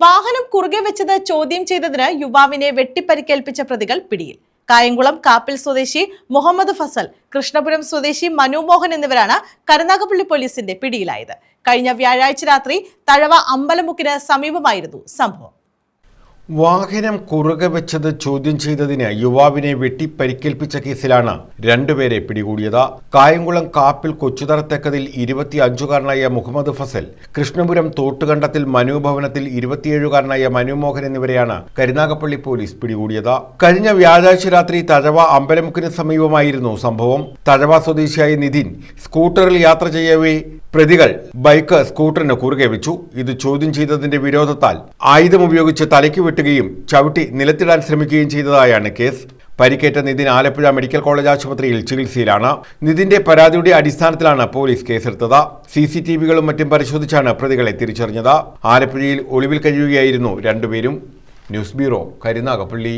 വാഹനം കുറുകെ വെച്ചത് ചോദ്യം ചെയ്തതിന് യുവാവിനെ വെട്ടിപ്പരിക്കേൽപ്പിച്ച പ്രതികൾ പിടിയിൽ. കായംകുളം കാപ്പിൽ സ്വദേശി മുഹമ്മദ് ഫസൽ കൃഷ്ണപുരം സ്വദേശി മനുമോഹൻ എന്നിവരാണ് കരുനാഗപ്പള്ളി പോലീസിന്റെ പിടിയിലായത്. കഴിഞ്ഞ വ്യാഴാഴ്ച രാത്രി തഴവ അമ്പലമുക്കിന് സമീപമായിരുന്നു സംഭവം. വാഹനം കുറുകെ വെച്ചത് ചോദ്യം ചെയ്തതിന് യുവാവിനെ വെട്ടി പരിക്കേൽപ്പിച്ച കേസിലാണ് രണ്ടുപേരെ പിടികൂടിയത്. കായംകുളം കാപ്പിൽ കൊച്ചുതറത്തേക്കതിൽ ഇരുപത്തിയഞ്ചുകാരനായ മുഹമ്മദ് ഫസൽ കൃഷ്ണപുരം തോട്ടുകണ്ടത്തിൽ മനുഭവനത്തിൽ ഇരുപത്തിയേഴുകാരനായ മനുമോഹൻ എന്നിവരെയാണ് കരുനാഗപ്പള്ളി പോലീസ് പിടികൂടിയത്. കഴിഞ്ഞ വ്യാഴാഴ്ച രാത്രി തഴവ അമ്പലമുക്കിന് സമീപമായിരുന്നു സംഭവം. തഴവ സ്വദേശിയായ നിതിൻ സ്കൂട്ടറിൽ യാത്ര ചെയ്യവേ പ്രതികൾ ബൈക്ക് സ്കൂട്ടറിന് കുറുകെ വെച്ചു. ഇത് ചോദ്യം ചെയ്തതിന്റെ വിരോധത്താൽ ആയുധം ഉപയോഗിച്ച് തലയ്ക്ക് വെട്ടുകയും ചവിട്ടി നിലത്തിടാൻ ശ്രമിക്കുകയും ചെയ്തതായാണ് കേസ്. പരിക്കേറ്റ നിതിൻ ആലപ്പുഴ മെഡിക്കൽ കോളേജ് ആശുപത്രിയിൽ ചികിത്സയിലാണ്. നിതിന്റെ പരാതിയുടെ അടിസ്ഥാനത്തിലാണ് പോലീസ് കേസെടുത്തത്. സി സി ടി വികളും മറ്റും പരിശോധിച്ചാണ് പ്രതികളെ തിരിച്ചറിഞ്ഞത്. ആലപ്പുഴയിൽ ഒളിവിൽ കഴിയുകയായിരുന്നു രണ്ടുപേരും. News bureau Karunagappally.